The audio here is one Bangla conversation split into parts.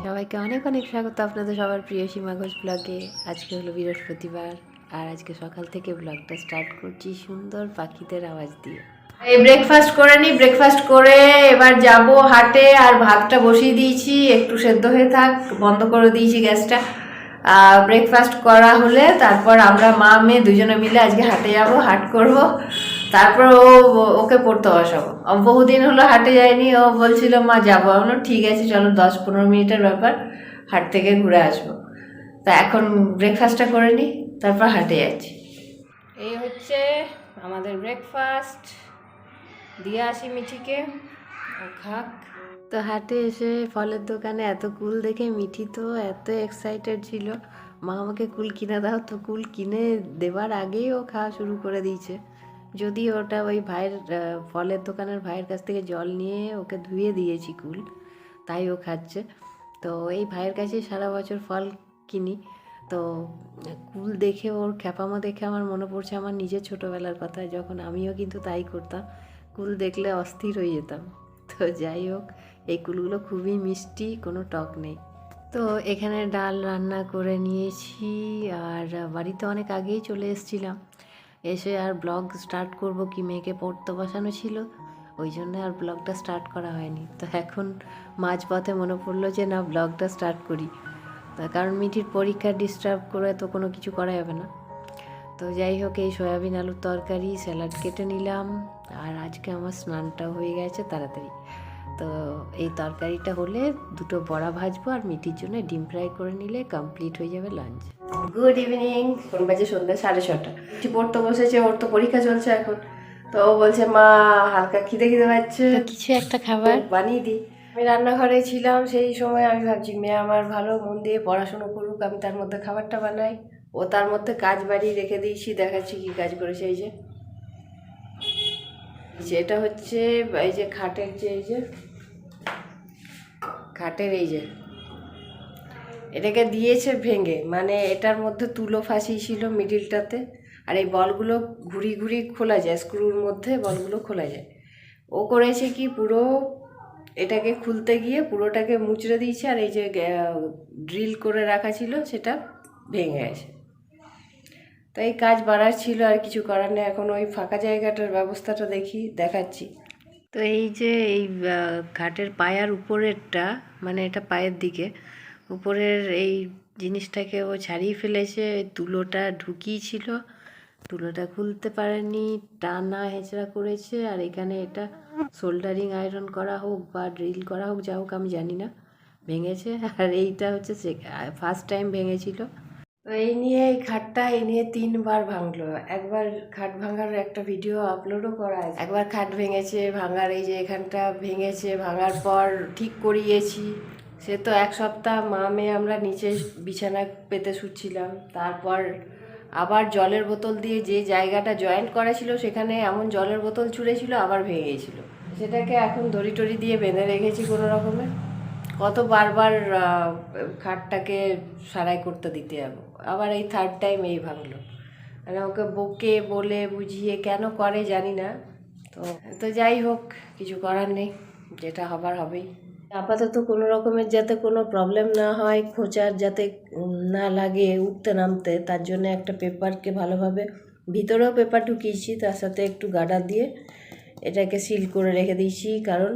সবাইকে অনেক অনেক স্বাগত আপনাদের সবার প্রিয় সীমা ঘোষ ব্লগে আজকে হলো বৃহস্পতিবার, আর আজকে সকাল থেকে ব্লগটা স্টার্ট করছি সুন্দর পাখিদের আওয়াজ দিয়ে। এই ব্রেকফাস্ট করে নি ব্রেকফাস্ট করে এবার যাব হাটে, আর ভাতটা বসিয়ে দিয়েছি, একটু সেদ্ধ হয়ে থাক, বন্ধ করে দিয়েছি গ্যাসটা। ব্রেকফাস্ট করা হলে তারপর আমরা মা, মেয়ে দুজনে মিলে আজকে হাটে যাব, হাট করব। তারপর ও ওকে পড়তে বসাবো। বহুদিন হলো হাটে যায়নি ও বলছিল মা যাব। আমরা ঠিক আছে চলো দশ পনেরো মিনিটের ব্যাপার হাট থেকে ঘুরে আসব। তা এখন ব্রেকফাস্টটা করে নিই তারপর হাটে যাচ্ছি। এই হচ্ছে আমাদের ব্রেকফাস্ট দিয়ে আসি মিঠিকে ও খাক। তো হাটে এসে ফলের দোকানে এত কুল দেখে মিঠি তো এত এক্সাইটেড ছিল। মা আমাকে কুল কিনে দাও। তো কুল কিনে দেবার আগেই ও খাওয়া শুরু করে দিয়েছে। যদি ওটা ওই ভাইয়ের ফলের দোকানের ভাইয়ের কাছ থেকে জল নিয়ে ওকে ধুয়ে দিয়েছি কুল, তাই ও খাচ্ছে। তো এই ভাইয়ের কাছে সারা বছর ফল কিনি। তো কুল দেখে, ওর খ্যাপামো দেখে আমার মনে পড়ছে আমার নিজের ছোটোবেলার কথা। যখন আমিও কিন্তু তাই করতাম, কুল দেখলে অস্থির হয়ে যেতাম। তো যাই হোক, এই কুলগুলো খুবই মিষ্টি, কোনো টক নেই। তো এখানে ডাল রান্না করে নিয়েছি, আর বাড়িতে অনেক আগেই চলে এসেছিলাম। এসে আর ব্লগ স্টার্ট করব কি মেয়েকে পড়তে বসানো ছিল? ওই জন্য আর ব্লগটা স্টার্ট করা হয়নি। তো এখন মাঝপথে মনে পড়ল যে না, ব্লগটা স্টার্ট করি। কারণ মিঠির পরীক্ষা ডিস্টার্ব করে তো কোনো কিছু করা যাবে না। তো যাই হোক, এই সয়াবিন আলুর তরকারি স্যালাড কেটে নিলাম। আর আজকে আমার স্নানটা হয়ে গেছে তাড়াতাড়ি। তো এই তরকারিটা হলে দুটো বড়া ভাজবো আর মিঠির জন্য ডিম ফ্রাই করে নিলে কমপ্লিট হয়ে যাবে লাঞ্চ গুড ইভিনিং কোন বাজে সন্ধ্যা সাড়ে ছটা পড়তে বসেছে ওর তো পরীক্ষা চলছে এখন। তো ও বলছে মা হালকা খিদে খিদে পাচ্ছে। কিছু একটা খাবার? বানিয়ে দিই। আমি রান্নাঘরে ছিলাম সেই সময় আমি ভাবছি মেয়ে আমার ভালো মন দিয়ে পড়াশুনো করুক আমি তার মধ্যে খাবারটা বানাই। ও তার মধ্যে কাজ বাড়িয়ে রেখে দিয়েছি দেখাচ্ছি কি কাজ করেছে এই যে এটা হচ্ছে এই যে খাটের যে এই যে খাটের এই যে এটাকে দিয়েছে ভেঙে। মানে এটার মধ্যে তুলো ফাঁসি ছিল মিডিলটাতে, আর এই বলগুলো ঘুরি ঘুরি খোলা যায়, স্ক্রুর মধ্যে বলগুলো খোলা যায়। ও করেছে কি পুরো এটাকে খুলতে গিয়ে পুরোটাকে মুচড়ে দিয়েছে, আর এই যে ড্রিল করে রাখা ছিল সেটা ভেঙে গেছে। তো এই কাজ বাড়ার ছিল, আর কিছু করার নেই। এখন ওই ফাঁকা জায়গাটার ব্যবস্থাটা দেখি, দেখাচ্ছি। তো এই যে এই ঘাটের পায়ার উপরেরটা মানে এটা পায়ের দিকে উপরের এই জিনিসটাকে ও ছাড়িয়ে ফেলেছে তুলোটা ঢুকিয়েছিল। তুলোটা খুলতে পারেনি, টানা হেঁচড়া করেছে, আর এখানে এটা সোল্ডারিং আয়রন করা হোক বা ড্রিল করা হোক, যা হোক, আমি জানি না। ভেঙেছে, আর এইটা হচ্ছে ফার্স্ট টাইম ভেঙেছিল। তো এই নিয়ে এই খাটটা এই নিয়ে তিনবার ভাঙলো। একবার খাট ভাঙার একটা ভিডিও আপলোডও করা আছে। একবার খাট ভেঙেছে, ভাঙার এই যে এখানটা ভেঙেছে, ভাঙার পর ঠিক করিয়েছি। সে তো এক সপ্তাহ মা মেয়ে আমরা নিচে বিছানা পেতে শুচ্ছিলাম। তারপর আবার জলের বোতল দিয়ে যে জায়গাটা জয়েন্ট করা ছিল, সেখানে এমন জলের বোতল ছুঁড়েছিল, আবার ভেঙে গেছিল সেটাকে এখন দড়ি টড়ি দিয়ে বেঁধে রেখেছি কোনো রকমে। কত বারবার খাটটাকে সারাই করতে দিতে যাব আবার এই থার্ড টাইম এই ভাঙলো। মানে ওকে বকে বলে বুঝিয়ে কেন করে জানি না। তো তো যাই হোক, কিছু করার নেই। যেটা হবার হবেই। আপাতত কোনো রকমের যাতে কোনো প্রবলেম না হয়, খোঁচার যাতে না লাগে উঠতে নামতে, তার জন্য একটা পেপারকে ভালোভাবে ভিতরেও পেপার ঢুকিয়েছি, তার সাথে একটু গাডা দিয়ে এটাকে সিল করে রেখে দিয়েছি, কারণ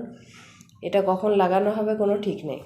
এটা কখন লাগানো হবে কোনো ঠিক নেই।